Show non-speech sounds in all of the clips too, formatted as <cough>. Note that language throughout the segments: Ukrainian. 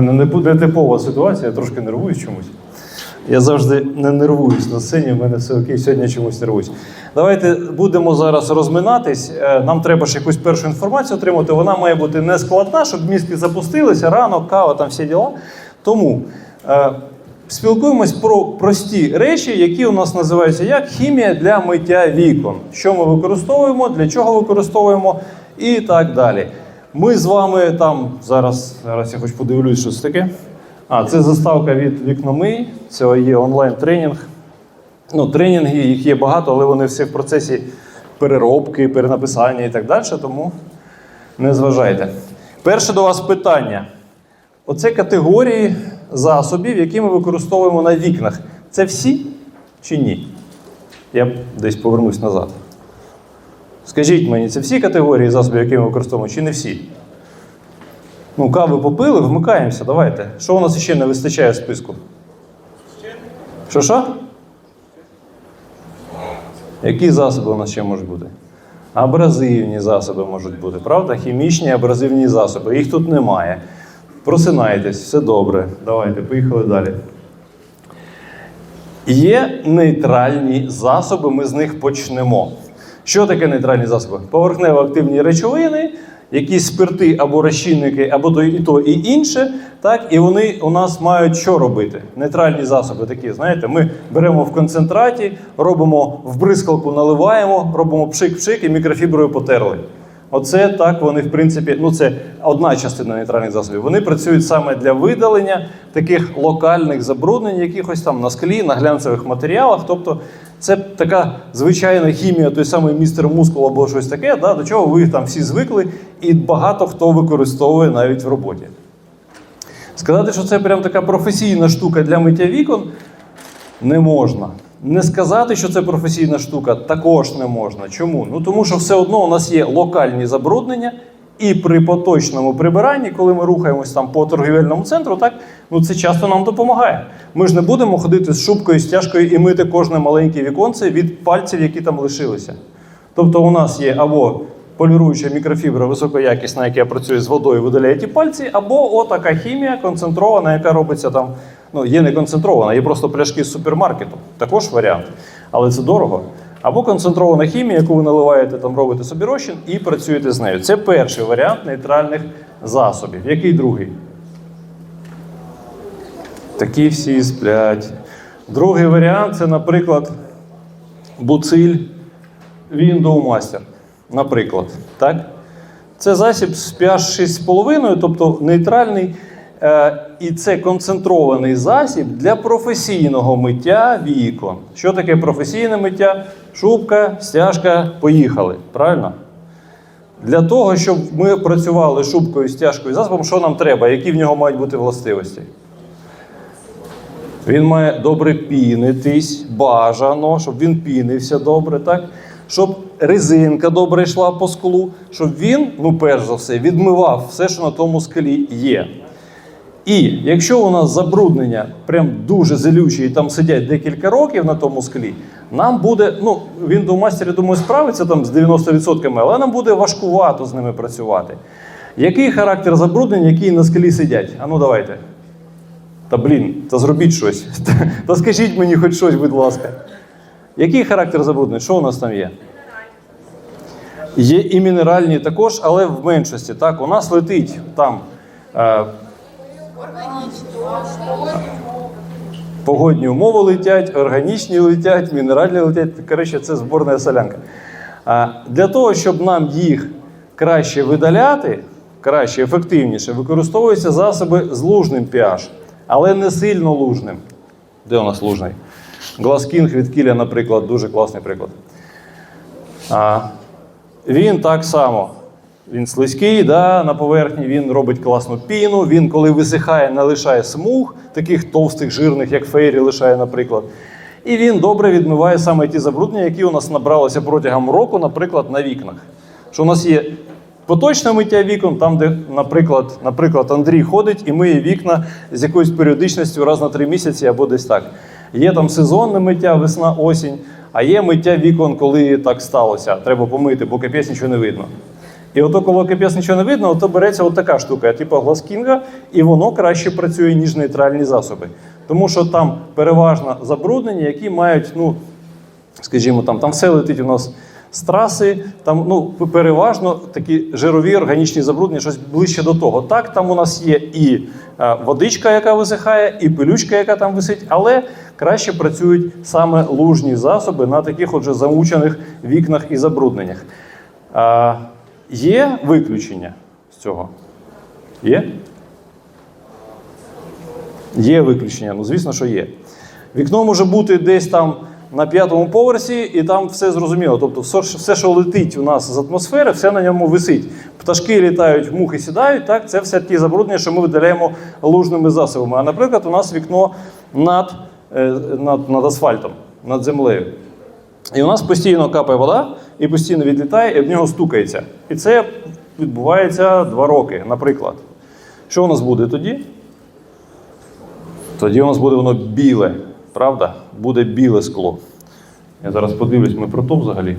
Не не типова ситуація, я трошки нервуюсь чомусь. Я завжди не нервуюсь на сцені, в мене все окей, сьогодні чомусь нервуюсь. Давайте будемо зараз розминатись. Е, Нам треба ж якусь першу інформацію отримати. Вона має бути не складна, щоб мізки запустилися, ранок, кава, там всі діла. Тому е, спілкуємось про прості речі, які у нас називаються як хімія для миття вікон. Що ми використовуємо, для чого використовуємо і так далі. Ми з вами там зараз, зараз я хоч подивлюсь, що це таке. А, це заставка від вікномий. Це є онлайн-тренінг. Ну, тренінги, їх є багато, але вони всі в процесі переробки, перенаписання і так далі, тому не зважайте. Перше до вас питання. Оце категорії засобів, які ми використовуємо на вікнах. Це всі чи ні? Я десь повернусь назад. Скажіть мені, це всі категорії засобів, які ми використовуємо, чи не всі? Ну, кави попили, вмикаємося, давайте. Що у нас ще не вистачає в списку? Що що? Які засоби у нас ще можуть бути? Абразивні засоби можуть бути, правда? Хімічні абразивні засоби. Їх тут немає. Просинайтесь, все добре. Давайте, поїхали далі. Є нейтральні засоби, ми з них почнемо. Що таке нейтральні засоби? Поверхнево-активні речовини, якісь спирти або розчинники, або то і то, і інше. Так, і вони у нас мають що робити? Нейтральні засоби такі, знаєте, ми беремо в концентраті, робимо в бризкалку, наливаємо, робимо пшик-пшик і мікрофіброю потерли. Оце так вони, в принципі, ну це одна частина нейтральних засобів. Вони працюють саме для видалення таких локальних забруднень, якихось там на склі, на глянцевих матеріалах. Тобто це така звичайна хімія, той самий містер мускул або щось таке, да, до чого ви там всі звикли, і багато хто використовує навіть в роботі. Сказати, що це прям така професійна штука для миття вікон, не можна. Не сказати, що це професійна штука, також не можна. Чому? Ну тому що все одно у нас є локальні забруднення, і при поточному прибиранні, коли ми рухаємось там по торгівельному центру, так ну це часто нам допомагає. Ми ж не будемо ходити з шубкою, стяжкою і мити кожне маленьке віконце від пальців, які там лишилися. Тобто, у нас є або поліруюча мікрофібра високоякісна, яка працює з водою, видаляє ті пальці, або отака хімія концентрована, яка робиться там. Ну, є не концентрована, є просто пляшки з супермаркету. Також варіант. Але це дорого. Або концентрована хімія, яку ви наливаєте, там робите собі розчин і працюєте з нею. Це перший варіант нейтральних засобів. Який другий? Такі всі сплять. Другий варіант це, наприклад, буциль Window Master. Наприклад. Так? Це засіб з pH 6,5, тобто нейтральний. Е, І це концентрований засіб для професійного миття вікон. Що таке професійне миття? Шубка, стяжка, поїхали. Правильно? Для того, щоб ми працювали шубкою, стяжкою, засобом, що нам треба? Які в нього мають бути властивості? Він має добре пінитись, бажано, щоб він пінився добре, так? Щоб резинка добре йшла по склу, щоб він, ну перш за все, відмивав все, що на тому скелі є. І якщо у нас забруднення прям дуже зелючі, і там сидять декілька років на тому склі, нам буде, ну, він до мастері, думаю, справиться там з 90%, але нам буде важкувато з ними працювати. Який характер забруднень, які на скелі сидять? А ну давайте. Та блін, та зробіть щось. Та, <laughs> та скажіть мені хоч щось, будь ласка. Який характер забруднень? Що у нас там є? Є і мінеральні також, але в меншості. Так, у нас летить там е, погодні умови летять, органічні летять, мінеральні летять. Коротше, це зборна солянка. Для того, щоб нам їх краще видаляти, краще, ефективніше, використовуються засоби з лужним pH, але не сильно лужним. Де у нас лужний? Гласкінг від кіля, наприклад, дуже класний приклад. Він так само. Він слизький да, на поверхні, він робить класну піну. Він, коли висихає, не лишає смуг, таких товстих, жирних, як фейрі лишає, наприклад. І він добре відмиває саме ті забруднення, які у нас набралися протягом року, наприклад, на вікнах. Що у нас є поточне миття вікон, там, де, наприклад, наприклад, Андрій ходить і миє вікна з якоюсь періодичністю раз на три місяці або десь так. Є там сезонне миття, весна, осінь, а є миття вікон, коли так сталося. Треба помити, бо капець нічого не видно. І ото, коли капець нічого не видно, то береться от така штука, типу гласкінга, і воно краще працює, ніж нейтральні засоби. Тому що там переважно забруднення, які мають, ну, скажімо, там, там все летить у нас з траси, там ну, переважно такі жирові органічні забруднення, щось ближче до того. Так, там у нас є і е, водичка, яка висихає, і пилючка, яка там висить, але краще працюють саме лужні засоби на таких отже замучених вікнах і забрудненнях. Є виключення з цього? Є? Є виключення, ну звісно, що є. Вікно може бути десь там на п'ятому поверсі, і там все зрозуміло. Тобто, все, все, що летить у нас з атмосфери, все на ньому висить. Пташки літають, мухи сідають. Так, це все ті забруднення, що ми видаляємо лужними засобами. А наприклад, у нас вікно над, е, над, над асфальтом, над землею. І у нас постійно капає вода, і постійно відлітає, і в нього стукається. І це відбувається два роки, наприклад. Що у нас буде тоді? Тоді у нас буде воно біле, правда? Буде біле скло. Я зараз подивлюсь, ми про то взагалі.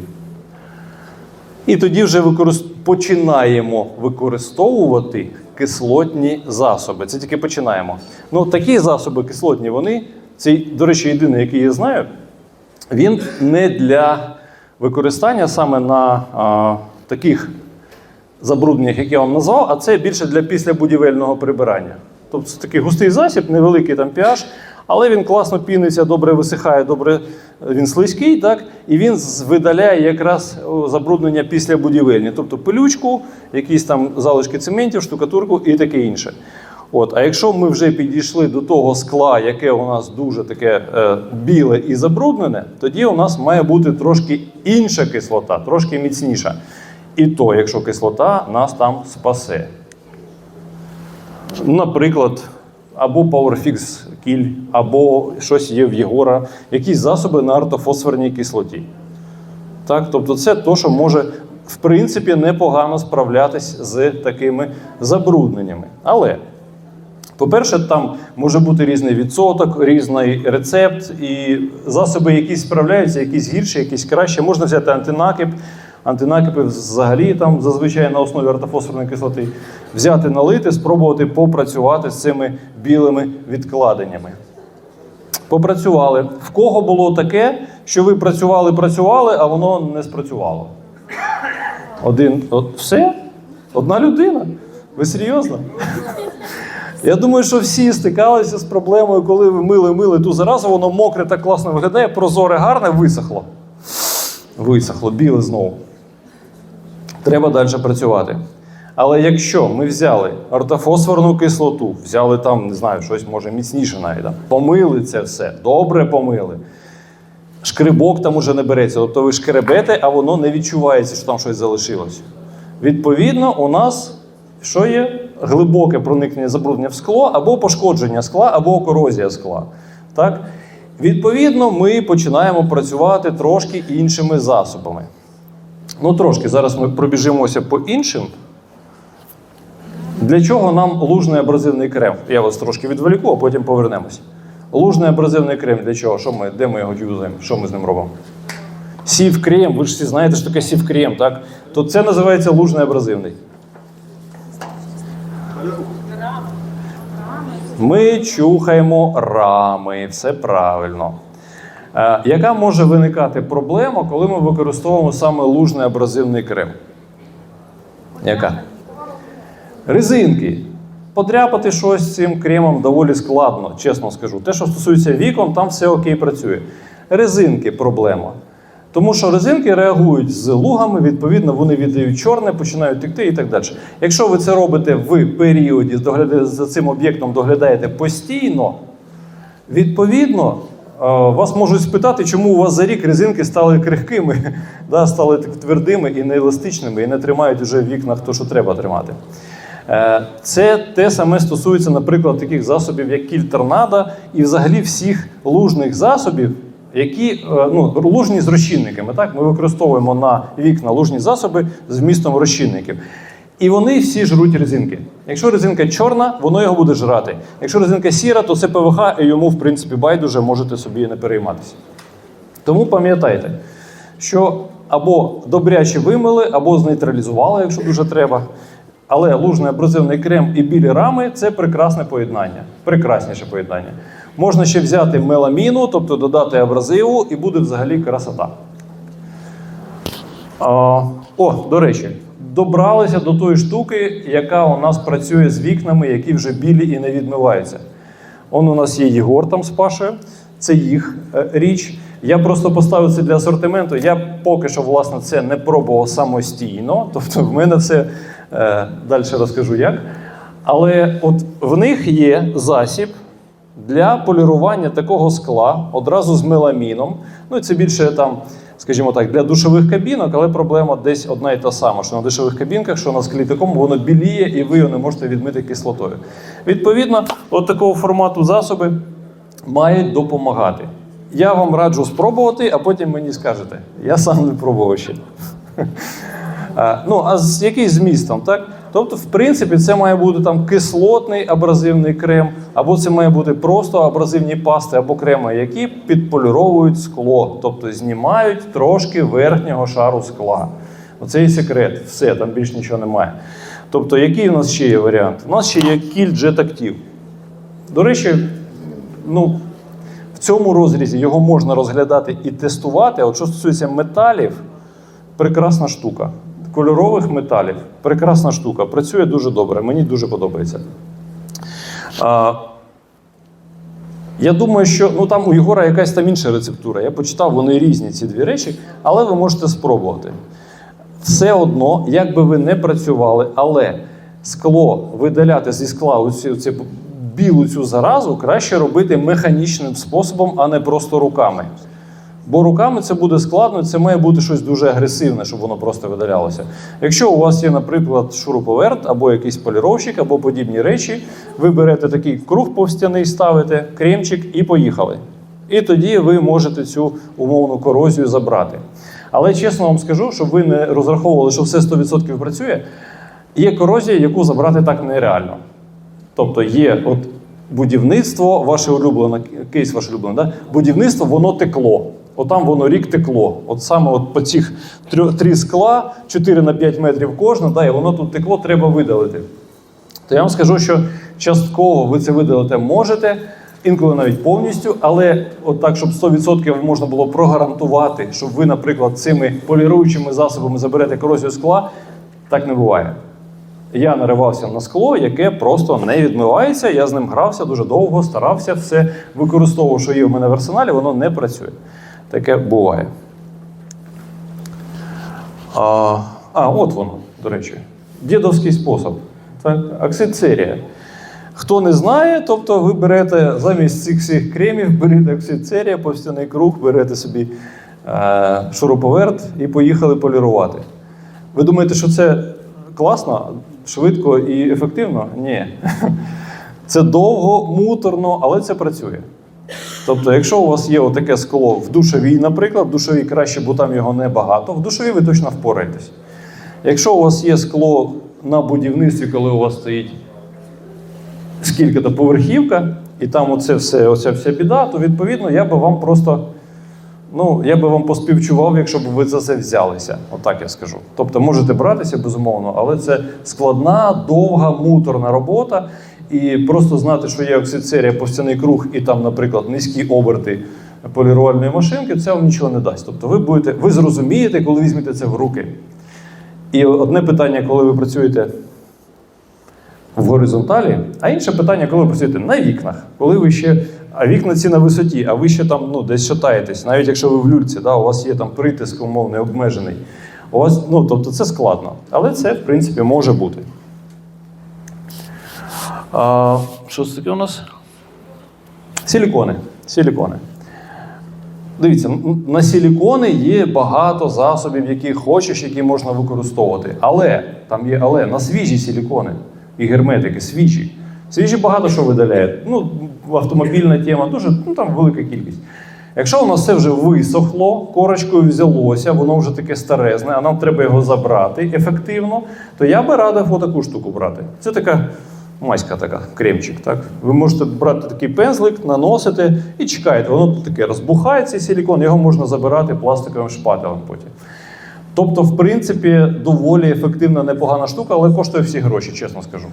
І тоді вже використ... починаємо використовувати кислотні засоби. Це тільки починаємо. Ну, такі засоби кислотні, вони, цей, до речі, єдиний, який я знаю, він не для використання саме на а, таких забрудненнях, як я вам назвав, а це більше для післябудівельного прибирання. Тобто це такий густий засіб, невеликий там pH, але він класно піниться, добре висихає, добре він слизький, так? і він видаляє якраз о, забруднення післябудівельні, тобто пилючку, якісь там залишки цементів, штукатурку і таке інше. От, а якщо ми вже підійшли до того скла, яке у нас дуже таке е, біле і забруднене, тоді у нас має бути трошки інша кислота, трошки міцніша. І то, якщо кислота нас там спасе. Наприклад, або PowerFix кіль, або щось є в Єгора, якісь засоби на ортофосфорній кислоті. Так, тобто це то, що може, в принципі, непогано справлятись з такими забрудненнями. Але, по-перше, там може бути різний відсоток, різний рецепт, і засоби якісь справляються, якісь гірші, якісь краще. Можна взяти антинакип. Антинакипи взагалі там зазвичай на основі ортофосфорної кислоти. Взяти, налити, спробувати попрацювати з цими білими відкладеннями. Попрацювали. В кого було таке, що ви працювали, працювали, а воно не спрацювало? Один. От все? Одна людина? Ви серйозно? Я думаю, що всі стикалися з проблемою, коли ви мили мили ту заразу, воно мокре так класно виглядає, прозоре, гарне, висохло. Висохло, біле знову. Треба далі працювати. Але якщо ми взяли ортофосфорну кислоту, взяли там, не знаю, щось може міцніше навіть, помили це все, добре помили. Шкрибок там уже не береться. Тобто ви шкребете, а воно не відчувається, що там щось залишилось. Відповідно, у нас що є? Глибоке проникнення забруднення в скло, або пошкодження скла, або корозія скла. Так? Відповідно, ми починаємо працювати трошки іншими засобами. Ну, трошки, зараз ми пробіжимося по іншим. Для чого нам лужний абразивний крем? Я вас трошки відволіку, а потім повернемось. Лужний абразивний крем для чого? Що ми, де ми його юзаємо? Що ми з ним робимо? Сів крем, ви ж всі знаєте, що таке сів крем, так? То це називається лужний абразивний. Ми чухаємо рами, все правильно. Е, яка може виникати проблема, коли ми використовуємо саме лужний абразивний крем? Яка? Резинки. Подряпати щось цим кремом доволі складно, чесно скажу. Те, що стосується вікон, там все окей працює. Резинки проблема. Тому що резинки реагують з лугами, відповідно, вони віддають чорне, починають текти і так далі. Якщо ви це робите в періоді, за цим об'єктом доглядаєте постійно, відповідно, е, вас можуть спитати, чому у вас за рік резинки стали крихкими, <laughs> да, стали твердими і нееластичними, і не тримають уже в вікнах то, що треба тримати. Е, Це те саме стосується, наприклад, таких засобів, як кіль торнадо, і взагалі всіх лужних засобів, які е, ну, лужні з розчинниками. Так? Ми використовуємо на вікна лужні засоби з вмістом розчинників. І вони всі жруть резинки. Якщо резинка чорна, воно його буде жрати. Якщо резинка сіра, то це ПВХ, і йому, в принципі, байдуже можете собі не перейматися. Тому пам'ятайте, що або добряче вимили, або знейтралізували, якщо дуже треба. Але лужний абразивний крем і білі рами це прекрасне поєднання. Прекрасніше поєднання. Можна ще взяти меламіну, тобто додати абразиву, і буде взагалі красота. О, до речі, добралися до тої штуки, яка у нас працює з вікнами, які вже білі і не відмиваються. Он у нас є Єгор там з Пашею, це їх е, річ. Я просто поставив це для асортименту. Я поки що, власне, це не пробував самостійно. Тобто, в мене це е, далі розкажу як. Але от в них є засіб для полірування такого скла одразу з меламіном. Ну це більше там, скажімо так, для душових кабінок, але проблема десь одна і та сама, що на душових кабінках, що на склі такому, воно біліє і ви його не можете відмити кислотою. Відповідно, от такого формату засоби мають допомагати. Я вам раджу спробувати, а потім мені скажете. Я сам не пробував ще. <laughs> Ну, а з який змістом, так? Тобто, в принципі, це має бути там кислотний абразивний крем, або це має бути просто абразивні пасти або креми, які підполіровують скло, тобто знімають трошки верхнього шару скла. Оце і секрет. Все, там більш нічого немає. Тобто, який у нас ще є варіант? У нас ще є кіль Active. До речі, ну, в цьому розрізі його можна розглядати і тестувати. А от що стосується металів, прекрасна штука. Кольорових металів прекрасна штука. Працює дуже добре. Мені дуже подобається. А, я думаю, що ну, там у Єгора якась там інша рецептура. Я почитав, вони різні ці дві речі, але ви можете спробувати. Все одно, як би ви не працювали, але скло видаляти зі скла оцю, оцю білу цю заразу краще робити механічним способом, а не просто руками. Бо руками це буде складно, це має бути щось дуже агресивне, щоб воно просто видалялося. Якщо у вас є, наприклад, шуруповерт або якийсь поліровщик, або подібні речі, ви берете такий круг повстяний, ставите, кремчик і поїхали. І тоді ви можете цю умовну корозію забрати. Але чесно вам скажу, щоб ви не розраховували, що все 100% працює, є корозія, яку забрати так нереально. Тобто є от будівництво, ваше улюблене, кейс ваше улюблене, да? будівництво, воно текло. Отам воно рік текло. От саме от по цих три скла, 4 на 5 метрів кожна, да, і воно тут текло, треба видалити. То я вам скажу, що частково ви це видалити можете, інколи навіть повністю, але от так, щоб 100% можна було прогарантувати, щоб ви, наприклад, цими поліруючими засобами заберете корозію скла, так не буває. Я наривався на скло, яке просто не відмивається. Я з ним грався дуже довго, старався, все використовував, що є в мене в арсеналі, воно не працює. Таке буває. А, а от воно, до речі. Дідовський спосіб. Так, оксицерія. Хто не знає, тобто ви берете замість цих всіх кремів, берете оксицерія, повстяний круг, берете собі е, шуруповерт і поїхали полірувати. Ви думаєте, що це класно, швидко і ефективно? Ні. <laughs> Це довго, муторно, але це працює. Тобто, якщо у вас є таке скло в душовій, наприклад, в душовій краще, бо там його небагато, в душовій ви точно впораєтесь. Якщо у вас є скло на будівництві, коли у вас стоїть скільки-то поверхівка, і там оце все, оця вся біда, то відповідно я би вам просто. Ну, я би вам поспівчував, якщо б ви за це взялися. Отак я скажу. Тобто можете братися, безумовно, але це складна, довга, муторна робота. І просто знати, що є оксицерія, повстяний круг і там, наприклад, низькі оберти полірувальної машинки, це вам нічого не дасть. Тобто ви будете, ви зрозумієте, коли візьмете це в руки. І одне питання, коли ви працюєте в горизонталі, а інше питання, коли ви працюєте на вікнах, коли ви ще. А вікна ці на висоті, а ви ще там ну, десь шатаєтесь, навіть якщо ви в люльці, да, у вас є там притиск умовний обмежений. У вас, ну, тобто це складно. Але це, в принципі, може бути. А, що це таке у нас? Силікони. Силікони. Дивіться, на силікони є багато засобів, які хочеш, які можна використовувати. Але там є але на свіжі силікони і герметики, свіжі. Свіжі багато що видаляють. Ну, автомобільна тема, дуже ну, там велика кількість. Якщо у нас все вже висохло, корочкою взялося, воно вже таке старезне, а нам треба його забрати ефективно, то я би радив отаку штуку брати. Це така маська така, кремчик. Так? Ви можете брати такий пензлик, наносити і чекаєте. Воно таке розбухає цей силікон, його можна забирати пластиковим шпателем потім. Тобто, в принципі, доволі ефективна, непогана штука, але коштує всі гроші, чесно скажу.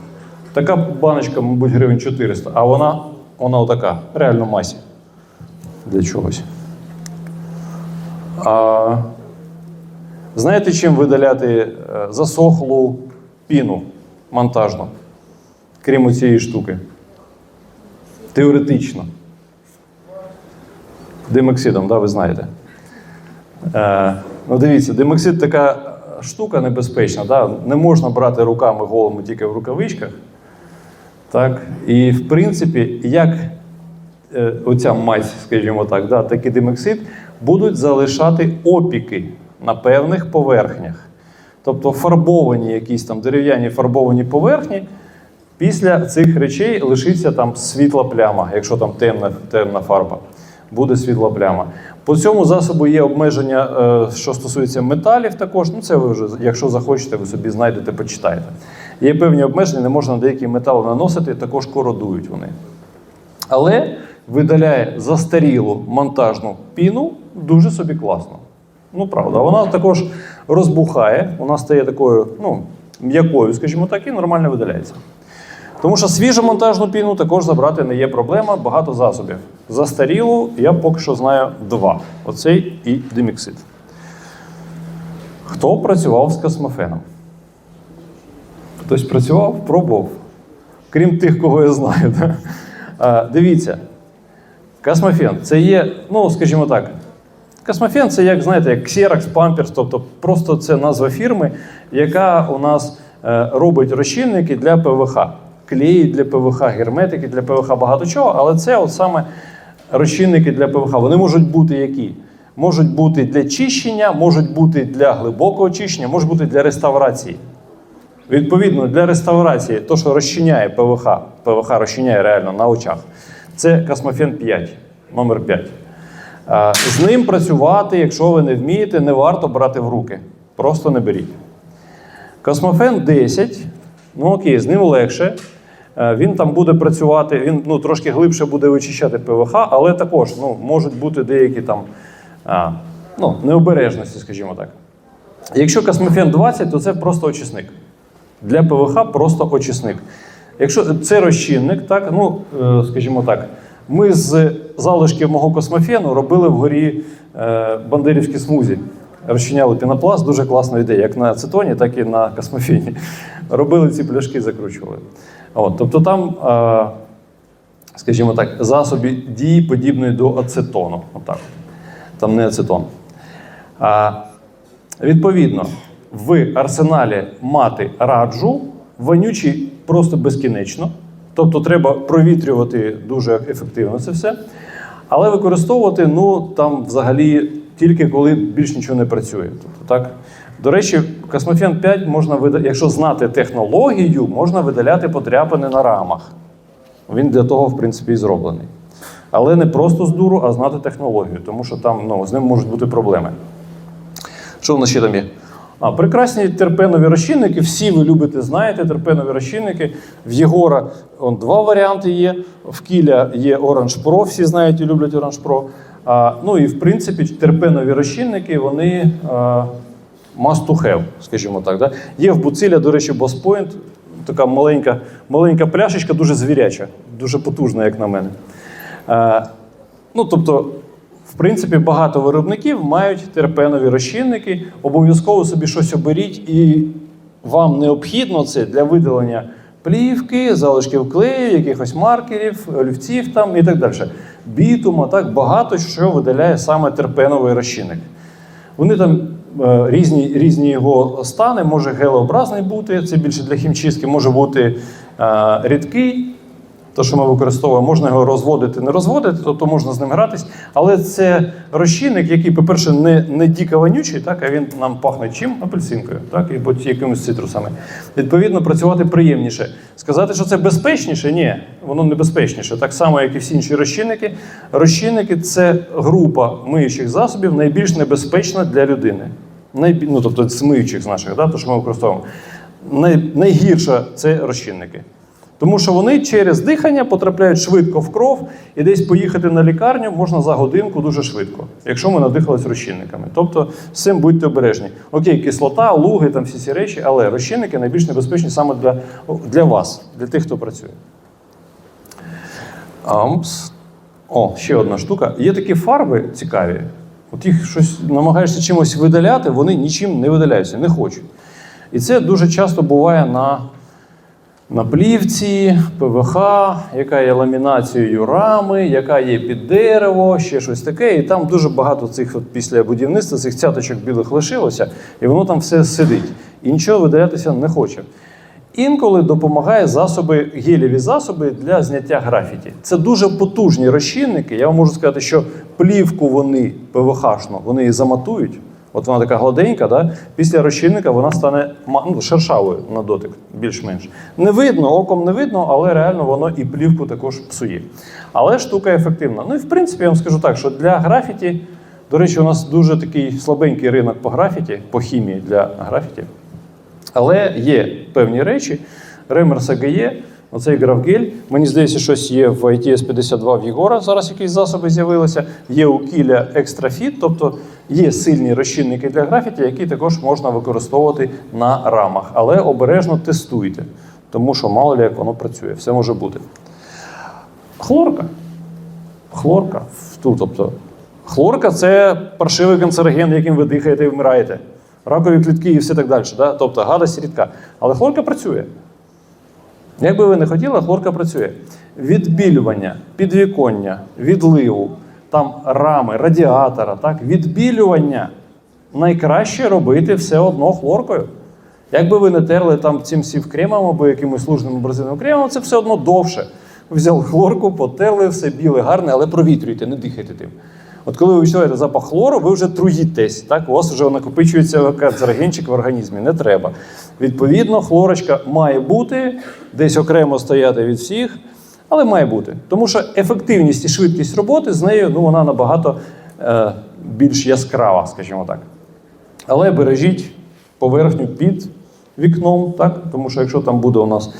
Така баночка, мабуть, гривень 400, а вона, вона отака, реально масі. Для чогось. А, знаєте, чим видаляти е, засохлу піну монтажну, крім цієї штуки? Теоретично. Димексидом, да, ви знаєте. Е, ну, дивіться, димексид така штука небезпечна. Да? Не можна брати руками голими тільки в рукавичках. Так? І в принципі, як е, оця мазь, скажімо так, да, так і димексид, будуть залишати опіки на певних поверхнях. Тобто фарбовані якісь там дерев'яні фарбовані поверхні, після цих речей лишиться там світла пляма, якщо там темна, темна фарба. Буде світла пляма. По цьому засобу є обмеження, е, що стосується металів, також. Ну, це ви вже, якщо захочете, ви собі знайдете, почитаєте. Є певні обмеження, не можна деякі метали наносити, також кородують вони. Але видаляє застарілу монтажну піну дуже собі класно. Ну, правда, вона також розбухає, вона стає такою, ну, м'якою, скажімо так, і нормально видаляється. Тому що свіжу монтажну піну також забрати не є проблема, багато засобів. Застарілу я поки що знаю два: оцей і деміксид. Хто працював з космофеном? Хтось працював, пробував. Крім тих, кого я знаю. Да? А, дивіться, космофен це є, ну, скажімо так, Космофен це як знаєте, як Xerox, Pampers, тобто просто це назва фірми, яка у нас е, робить розчинники для ПВХ. Клеї для ПВХ, герметики для ПВХ, багато чого, але це от саме розчинники для ПВХ. Вони можуть бути які? Можуть бути для чищення, можуть бути для глибокого чищення, можуть бути для реставрації. Відповідно, для реставрації, то, що розчиняє ПВХ, ПВХ розчиняє реально на очах, це Космофен 5, номер 5. З ним працювати, якщо ви не вмієте, не варто брати в руки. Просто не беріть. Космофен 10, ну окей, з ним легше. Е, Він там буде працювати, він ну, трошки глибше буде вичищати ПВХ, але також ну, можуть бути деякі там ну, необережності, скажімо так. Якщо космофен 20, то це просто очисник. Для ПВХ просто очисник. Якщо це розчинник, так, ну, е, скажімо так, ми з залишків мого космофену робили вгорі е, бандерівські смузі. Розчиняли пінопласт, дуже класна ідея, як на ацетоні, так і на космофені. Робили ці пляшки, закручували. От, тобто там, е, скажімо так, засоби дії подібної до ацетону. Отак. Там не ацетон. А, відповідно, в арсеналі мати раджу вонючий просто безкінечно. Тобто треба провітрювати дуже ефективно це все. Але використовувати ну, там взагалі тільки коли більш нічого не працює. Тобто, так? До речі, Космофен 5 можна видаляти, якщо знати технологію, можна видаляти подряпини на рамах. Він для того, в принципі, і зроблений. Але не просто з дуру, а знати технологію, тому що там ну, з ним можуть бути проблеми. Що в нас ще там є? А, прекрасні терпенові розчинники. Всі ви любите, знаєте терпенові розчинники. В Єгора он, два варіанти є. В Кіля є Orange Pro, всі знають і люблять Orange Pro. А, ну і в принципі терпенові розчинники, вони а, must to have, скажімо так. Да? Є в Буциля, до речі, Point, така маленька, маленька пляшечка, дуже звіряча, дуже потужна, як на мене. А, ну, тобто, в принципі, багато виробників мають терпенові розчинники. Обов'язково собі щось оберіть, і вам необхідно це для видалення плівки, залишків клею, якихось маркерів, олівців там і так далі. Бітума, так багато що видаляє саме терпеновий розчинник. Вони там е, різні, різні його стани, може гелеобразний бути, це більше для хімчистки, може бути е, рідкий. То, що ми використовуємо, можна його розводити, не розводити, тобто можна з ним гратись. Але це розчинник, який, по-перше, не, не діко вонючий, так, а він нам пахне чим? Апельсинкою, так, або якимись цитрусами. Відповідно, працювати приємніше. Сказати, що це безпечніше, ні, воно небезпечніше. Так само, як і всі інші розчинники. Розчинники це група миючих засобів найбільш небезпечна для людини. Найбі... Ну, тобто з миючих з наших, да, то, що ми використовуємо. Най... Найгірше це розчинники. Тому що вони через дихання потрапляють швидко в кров, і десь поїхати на лікарню можна за годинку дуже швидко, якщо ми надихались розчинниками. Тобто з цим будьте обережні. Окей, кислота, луги, там всі ці речі, але розчинники найбільш небезпечні саме для, для вас, для тих, хто працює. Ампс. О, ще одна штука. Є такі фарби цікаві. От їх щось намагаєшся чимось видаляти, вони нічим не видаляються, не хочуть. І це дуже часто буває на, на плівці, ПВХ, яка є ламінацією рами, яка є під дерево, ще щось таке. І там дуже багато цих от після будівництва цих цяточок білих лишилося, і воно там все сидить. І нічого видалятися не хоче. Інколи допомагає засоби, гелєві засоби для зняття графіті. Це дуже потужні розчинники. Я вам можу сказати, що плівку вони ПВХшну, вони її заматують. От вона така гладенька, да? після розчинника вона стане ну, шершавою на дотик, більш-менш. Не видно, оком не видно, але реально воно і плівку також псує. Але штука ефективна. Ну і в принципі, я вам скажу так, що для графіті, до речі, у нас дуже такий слабенький ринок по графіті, по хімії для графіті. Але є певні речі. Ремерс АГЄ, оцей графгель. Мені здається, щось є в ITS 52 в Єгора. Зараз якісь засоби з'явилися. Є у Кіля екстрафіт, тобто є сильні розчинники для графіті, які також можна використовувати на рамах. Але обережно тестуйте, тому що мало ли як воно працює, все може бути. Хлорка. Хлорка. Тут, тобто, хлорка це паршивий канцероген, яким ви дихаєте і вмираєте. Ракові клітки і все так далі. Да? Тобто гадость рідка. Але хлорка працює. Як би ви не хотіли, хлорка працює. Відбілювання, підвіконня, відливу, там рами, радіатора, так? відбілювання найкраще робити все одно хлоркою. Якби ви не терли там цим сів кремом або якимось лужним абразивним кремом, це все одно довше. Взяли хлорку, потерли, все біле, гарне, але провітрюйте, не дихайте тим. От коли ви відчуваєте запах хлору, ви вже труїтесь. Так? У вас вже накопичується канцерогенчик в організмі. Не треба. Відповідно, хлорочка має бути, десь окремо стояти від всіх, але має бути. Тому що ефективність і швидкість роботи з нею ну, вона набагато е, більш яскрава, скажімо так. Але бережіть поверхню під вікном, так? тому що якщо там буде у нас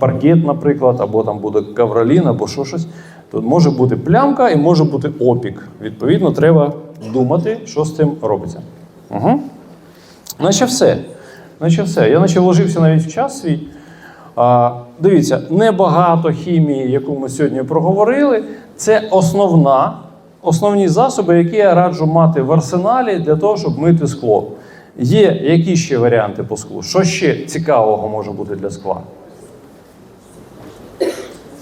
паркет, наприклад, або там буде ковролін, або що щось, то може бути плямка і може бути опік. Відповідно, треба думати, що з цим робиться. Угу. Наче все. Наче все. Я наче вложився навіть в час свій. А, дивіться, небагато хімії, яку ми сьогодні проговорили. Це основна, основні засоби, які я раджу мати в арсеналі для того, щоб мити скло. Є які ще варіанти по склу? Що ще цікавого може бути для скла?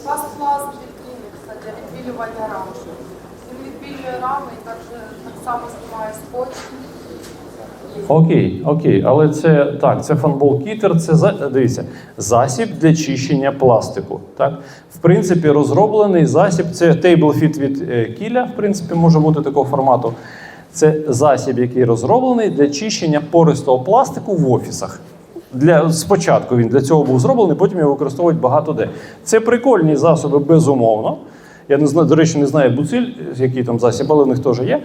Фаст-клас відкрінекса для відбілювання рам. Він відбілює рами і також так само знімає скотч. Окей, окей, але це так, це фанбол кітер, це дивіться, засіб для чищення пластику. Так? В принципі, розроблений засіб, це TableFit від е, Кіля, в принципі, може бути такого формату. Це засіб, який розроблений для чищення пористого пластику в офісах. Для, спочатку він для цього був зроблений, потім його використовують багато де. Це прикольні засоби, безумовно. Я не знаю, до речі, не знаю буциль, який там засіб, але в них теж є.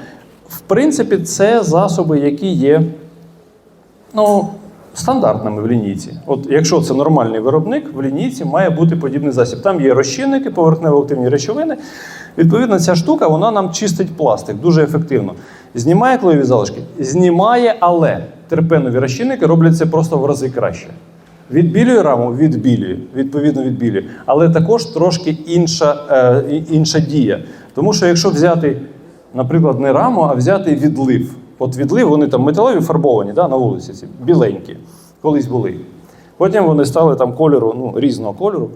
В принципі, це засоби, які є ну, стандартними в лінійці. От якщо це нормальний виробник, в лінійці має бути подібний засіб. Там є розчинники, поверхнево-активні речовини. Відповідно, ця штука вона нам чистить пластик дуже ефективно. Знімає клеєві залишки? Знімає, але терпенові розчинники роблять це просто в рази краще. Відбілює раму, відбілює, відповідно відбілює. Але також трошки інша, е, інша дія. Тому що якщо взяти, наприклад, не раму, а взяти відлив. От відлив, вони там металеві фарбовані да, на вулиці, ці біленькі, колись були. Потім вони стали там кольору, ну, різного кольору,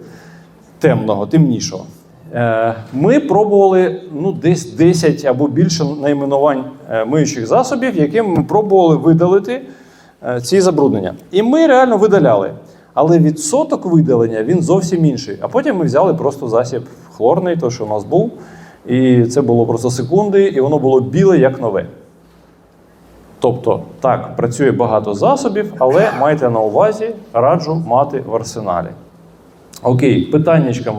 темного, темнішого. Е, Ми пробували ну, десь 10 або більше найменувань е, миючих засобів, яким ми пробували видалити ці забруднення. І ми реально видаляли. Але відсоток видалення він зовсім інший. А потім ми взяли просто засіб хлорний, той, що у нас був. І це було просто секунди, і воно було біле, як нове. Тобто, так, працює багато засобів, але майте на увазі, раджу мати в арсеналі. Окей, питаннячка,